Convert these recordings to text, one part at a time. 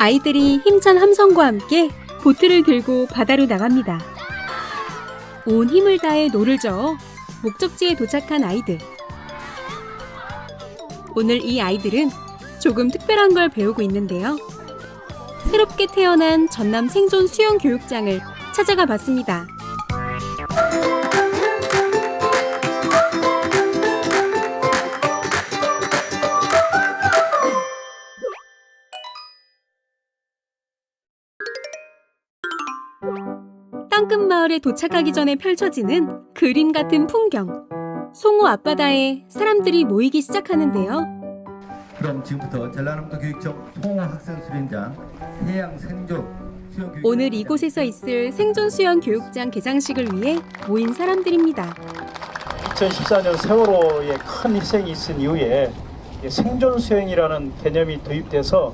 아이들이 힘찬 함성과 함께 보트를 들고 바다로 나갑니다. 온 힘을 다해 노를 저어 목적지에 도착한 아이들. 오늘 이 아이들은 조금 특별한 걸 배우고 있는데요. 새롭게 태어난 전남 생존 수영 교육장을 찾아가 봤습니다. 땅끝 마을에 도착하기 전에 펼쳐지는 그림 같은 풍경. 송호 앞바다에 사람들이 모이기 시작하는데요. 그럼 지금부터 전라남도 교육청 통호 학생 수련장 해양 생존 수영 교육 오늘 이곳에서 있을 생존 수영 교육장 개장식을 위해 모인 사람들입니다. 2014년 세월호에 큰 희생이 있은 이후에 이 생존 수영이라는 개념이 도입돼서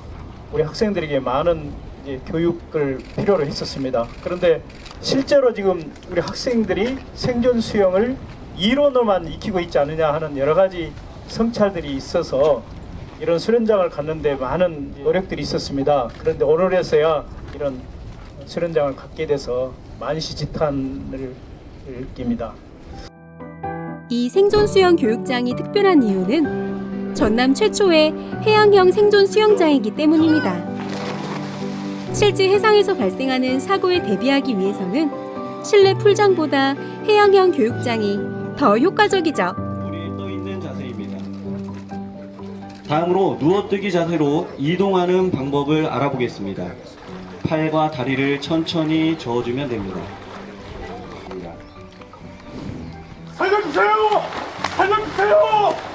우리 학생들에게 많은 이제 교육을 필요로 했었습니다. 그런데 실제로 지금 우리 학생들이 생존 수영을 이론으로만 익히고 있지 않느냐 하는 여러 가지 성찰들이 있어서 이런 수련장을 갖는데 많은 노력들이 있었습니다. 그런데 오늘에서야 이런 수련장을 갖게 돼서 만시지탄을 느낍니다. 이 생존 수영 교육장이 특별한 이유는 전남 최초의 해양형 생존 수영장이기 때문입니다. 실제 해상에서 발생하는 사고에 대비하기 위해서는 실내 풀장보다 해양형 교육장이 더 효과적이죠. 물이 떠 있는 자세입니다. 다음으로 누워뜨기 자세로 이동하는 방법을 알아보겠습니다. 팔과 다리를 천천히 저어주면 됩니다. 살려주세요! 살려주세요!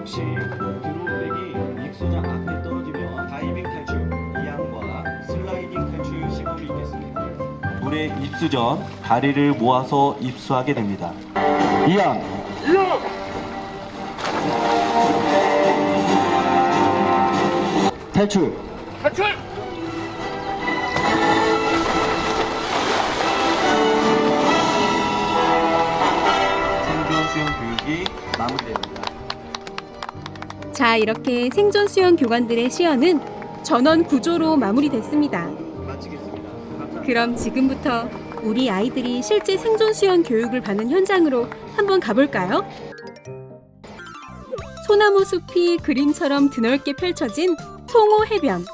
혹시 드로백이 익수장 앞에 떨어지면 다이빙 탈출, 이항과 슬라이딩 탈출 시범이 있겠습니다. 물에 입수 전 다리를 모아서 입수하게 됩니다. 이항, 탈출. 생존 자, 이렇게 생존 수영 교관들의 시연은 전원 구조로 마무리됐습니다. 그럼 지금부터 우리 아이들이 실제 생존 수영 교육을 받는 현장으로 한번 가볼까요? 소나무 숲이 그림처럼 드넓게 펼쳐진 송호 해변.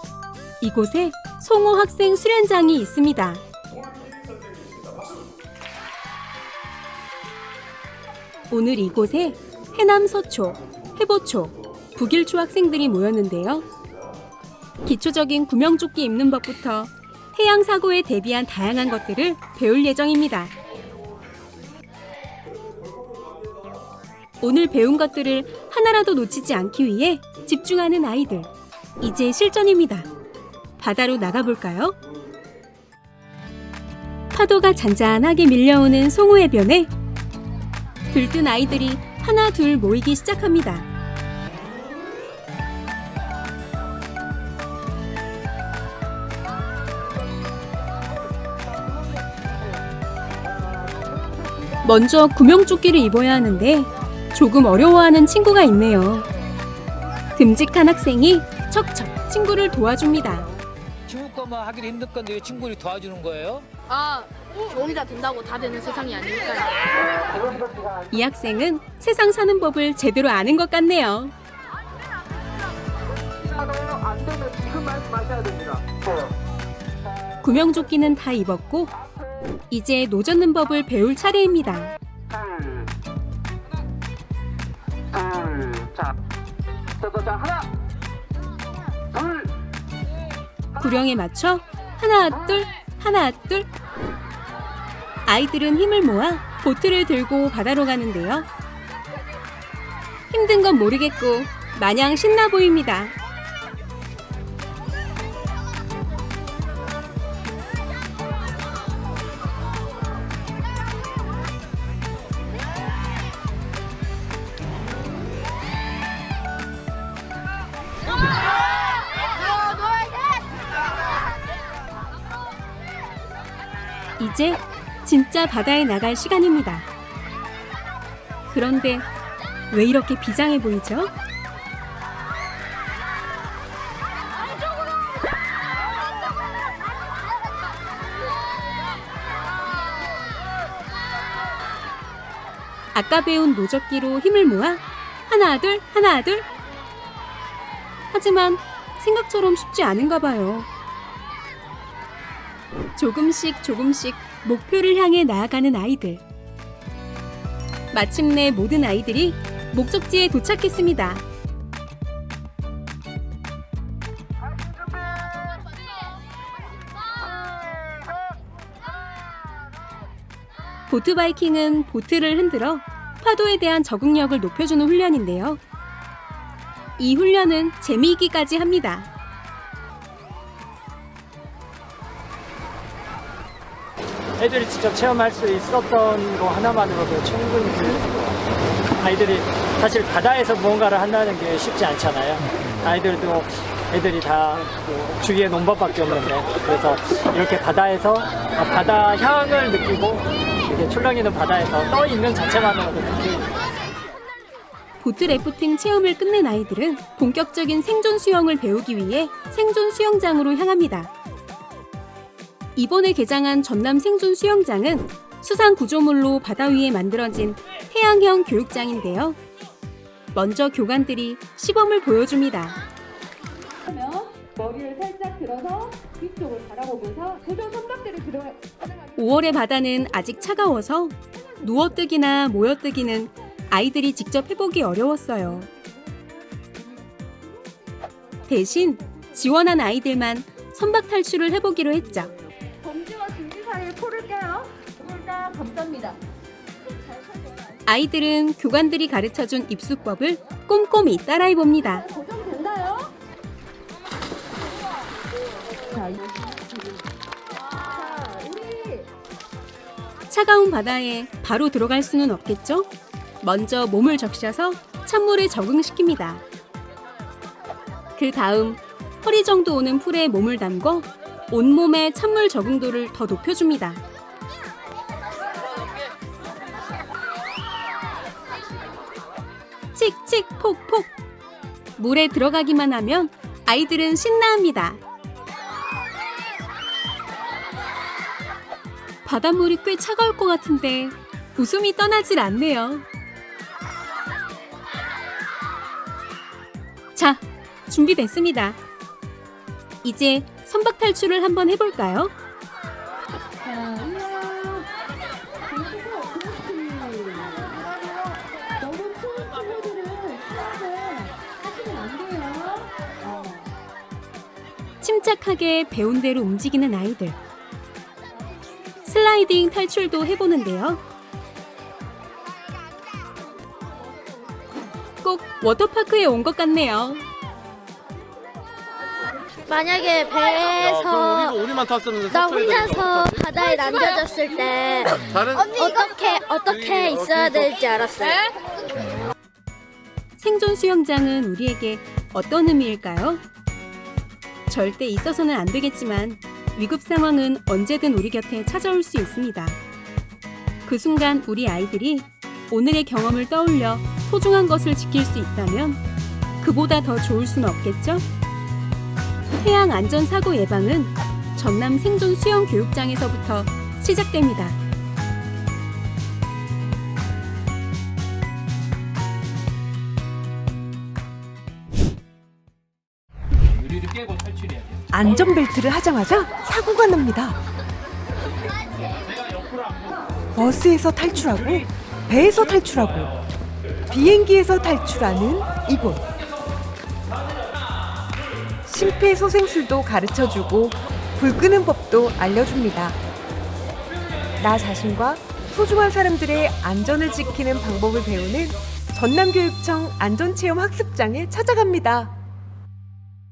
이곳에 송호 학생 수련장이 있습니다. 오늘 이곳에 해남 서초, 해보초, 북일 초 학생들이 모였는데요. 기초적인 구명조끼 입는 법부터 해양 사고에 대비한 다양한 것들을 배울 예정입니다. 오늘 배운 것들을 하나라도 놓치지 않기 위해 집중하는 아이들. 이제 실전입니다. 바다로 나가볼까요? 파도가 잔잔하게 밀려오는 송호해변에 들뜬 아이들이 하나 둘 모이기 시작합니다. 먼저 구명조끼를 입어야 하는데 조금 어려워하는 친구가 있네요. 듬직한 학생이 척척 친구를 도와줍니다. 친구 거만 하기도 힘들 건데 왜 친구를 도와주는 거예요? 아, 저 혼자 된다고 다 되는 세상이 아니니까요. 이 학생은 세상 사는 법을 제대로 아는 것 같네요. 구명조끼는 다 입었고 이제 노젓는 법을 배울 차례입니다. 구령에 맞춰 하나 둘 하나 둘 아이들은 힘을 모아 보트를 들고 바다로 가는데요. 힘든 건 모르겠고 마냥 신나 보입니다. 이제 진짜 바다에 나갈 시간입니다. 그런데 왜 이렇게 비장해 보이죠? 아까 배운 노젓기로 힘을 모아 하나 둘 하나 둘 하지만 생각처럼 쉽지 않은가 봐요. 조금씩 조금씩 목표를 향해 나아가는 아이들. 마침내 모든 아이들이 목적지에 도착했습니다. 보트 바이킹은 보트를 흔들어 파도에 대한 적응력을 높여주는 훈련인데요. 이 훈련은 재미있기까지 합니다. 애들이 직접 체험할 수 있었던 거 하나만으로도 충분히 아이들이 사실 바다에서 무언가를 한다는 게 쉽지 않잖아요. 아이들도 애들이 다 뭐 주위에 논밭밖에 없는데 그래서 이렇게 바다에서 아, 바다 향을 느끼고 이렇게 출렁이는 바다에서 떠 있는 자체만으로도 굉장히 보트 래프팅 체험을 끝낸 아이들은 본격적인 생존 수영을 배우기 위해 생존 수영장으로 향합니다. 이번에 개장한 전남 생존 수영장은 수상 구조물로 바다 위에 만들어진 해양형 교육장인데요. 먼저 교관들이 시범을 보여줍니다. 머리를 살짝 들어서 뒤쪽을 바라보면서 도전 선박대를 들어 5월의 바다는 아직 차가워서 누워뜨기나 모여뜨기는 아이들이 직접 해보기 어려웠어요. 대신 지원한 아이들만 선박 탈출을 해보기로 했죠. 감쌉니다. 아이들은 교관들이 가르쳐준 입수법을 꼼꼼히 따라해 봅니다. 도전 됐나요? 자, 우리 차가운 바다에 바로 들어갈 수는 없겠죠? 먼저 몸을 적셔서 찬물에 적응시킵니다. 그 다음 허리 정도 오는 풀에 몸을 담궈 온몸의 찬물 적응도를 더 높여줍니다. 칙칙 폭폭 물에 들어가기만 하면 아이들은 신나합니다. 바닷물이 꽤 차가울 것 같은데 웃음이 떠나질 않네요. 자, 준비됐습니다. 이제 선박 탈출을 한번 해볼까요? 침착하게 배운 대로 움직이는 아이들. 슬라이딩 탈출도 해보는데요. 꼭 워터파크에 온 것 같네요. 만약에 배에서 우리만 탔었는데 나 혼자서 바다에 남겨졌을 때 어떻게 어떻게 있어야 될지 알았어요. 생존 수영장은 우리에게 어떤 의미일까요? 절대 있어서는 안 되겠지만 위급 상황은 언제든 우리 곁에 찾아올 수 있습니다. 그 순간 우리 아이들이 오늘의 경험을 떠올려 소중한 것을 지킬 수 있다면 그보다 더 좋을 수는 없겠죠? 해양 안전 사고 예방은 전남 생존 수영 교육장에서부터 시작됩니다. 안전벨트를 하자마자 사고가 납니다. 버스에서 탈출하고 배에서 탈출하고 비행기에서 탈출하는 이곳. 심폐소생술도 가르쳐주고 불 끄는 법도 알려줍니다. 나 자신과 소중한 사람들의 안전을 지키는 방법을 배우는 전남교육청 안전체험 학습장을 찾아갑니다.